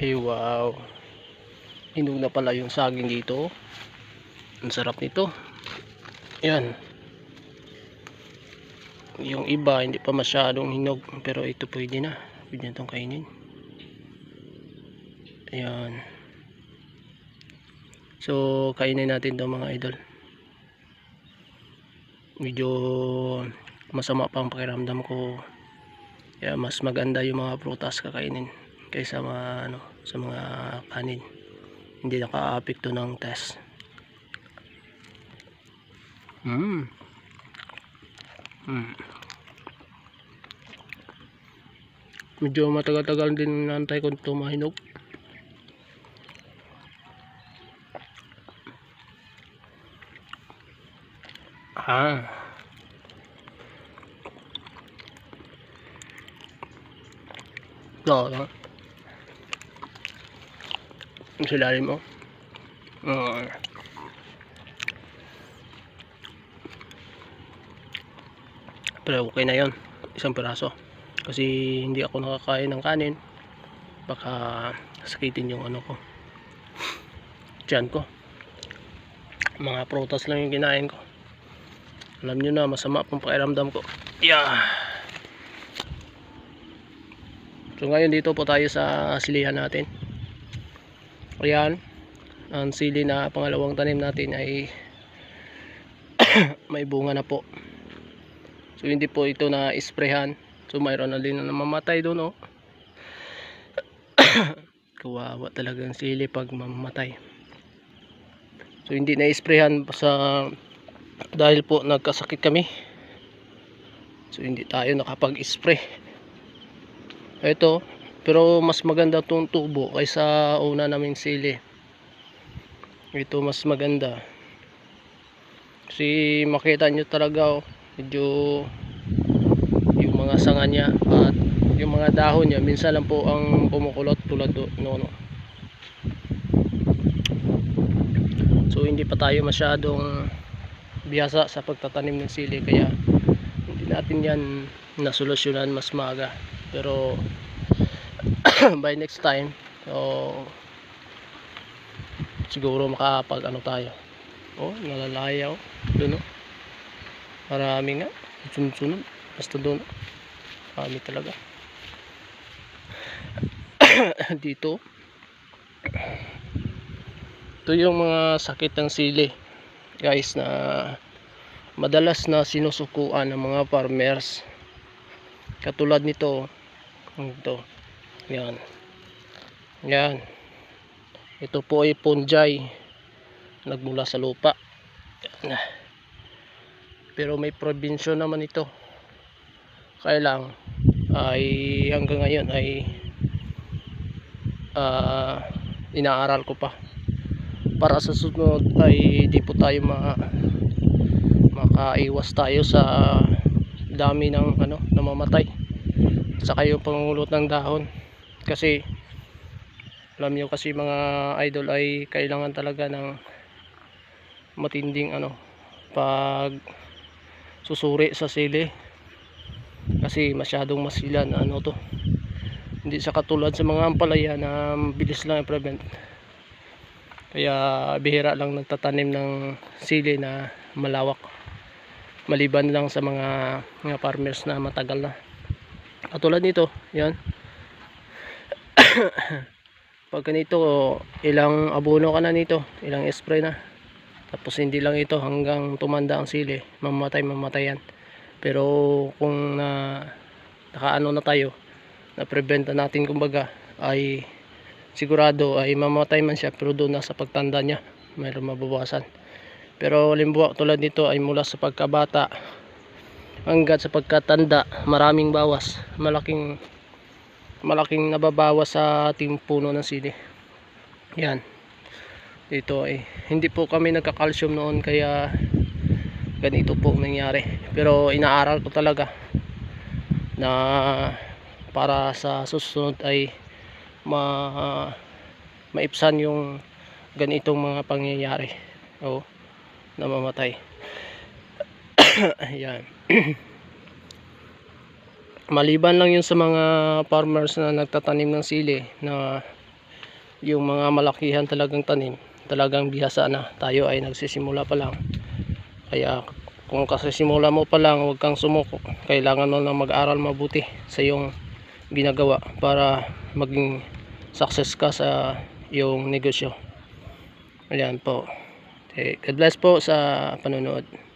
Ay wow. Hinog na pala yung saging dito. Ang sarap nito. Yan. Yung iba hindi pa masyadong hinog pero ito pwede na. Pwede na itong kainin. Ayan. So kainin natin to mga idol. Medyo masama pa ang pakiramdam ko. Kaya mas maganda yung mga prutas kakainin kaysa mga ano sa mga kanin. Hindi naka-apekto ng test. Mm. Mm. Medyo matagal-tagal din nantay ko ito mahinog. Ah. Oo. No, Sa ilalim mo. Oo. Pero okay na yon Isang piraso. Kasi hindi ako nakakain ng kanin. Baka sakitin yung ano ko. Tiyan ko. Mga prutas lang yung kinain ko. Alam nyo na, masama pang pakiramdam ko. Yeah. So ngayon dito po tayo sa silihan natin. Ayan. Ang sili na pangalawang tanim natin ay may bunga na po. So hindi po ito na isprehan. So mayroon na din na namamatay doon oh. Kawawa talaga ang sili pag mamamatay. So hindi na isprehan sa dahil po nagkasakit kami. So hindi tayo nakapag-spray. Ito, pero mas maganda tong tubo kaysa una naming sili. Ito mas maganda. Kasi makita nyo talaga oh, medyo yung mga sanga niya at yung mga dahon niya minsan lang po ang kumukulot tulad do, no, no. So hindi pa tayo masyadong biyasa sa pagtatanim ng sili kaya hindi natin yan nasolusyonan mas maaga pero by next time so siguro makapag ano tayo. Oh nalalaya oh. Doon oh. Marami nga. Sunod sunod basta doon marami talaga. Dito ito yung mga sakit ng sili guys na madalas na sinusukuan ng mga farmers. Katulad nito ito yan. Yan. Ito po ay punjay. Nagmula sa lupa. Yan. pero may probinsyo naman ito. Kaya lang ay hanggang ngayon ay ah, inaaral ko pa. Para sa sunod ay di po tayo ma makaiwas tayo sa dami ng ano namamatay. Saka yung pangulot ng dahon kasi alam nyo kasi mga idol ay kailangan talaga ng matinding ano pag susuri sa sili. Kasi masyadong masilan ano to. Hindi sa katulad sa mga ampalaya na bilis lang i-prevent. Kaya bihira lang nagtatanim ng sili na malawak. Maliban lang sa mga mga farmers na matagal na. Katulad nito yan pag ganito ilang abono ka na nito ilang spray na. Tapos hindi lang ito hanggang tumanda ang sili mamatay mamatay yan. Pero kung na nakaano na tayo na prevent na natin kumbaga ay sigurado ay mamatay man siya pero doon na sa pagtanda niya mayroon mababawasan pero limbawa tulad nito ay mula sa pagkabata hanggat sa pagkatanda maraming bawas malaking malaking nababawas sa ating puno ng sili. Yan. Dito ay hindi po kami nagka-calcium noon kaya ganito po nangyari. Pero inaaral ko talaga na para sa susunod ay ma maipsan yung ganitong mga pangyayari. O namamatay. Ayan maliban lang yun sa mga farmers na nagtatanim ng sili na yung mga malakihan talagang tanim talagang bihasa na. Tayo ay nagsisimula pa lang. Kaya kung kasisimula mo pa lang huwag kang sumuko. Kailangan mo na mag-aral mabuti sa iyong ginagawa para maging success ka sa iyong negosyo. Ayan po. Okay, God bless po sa panonood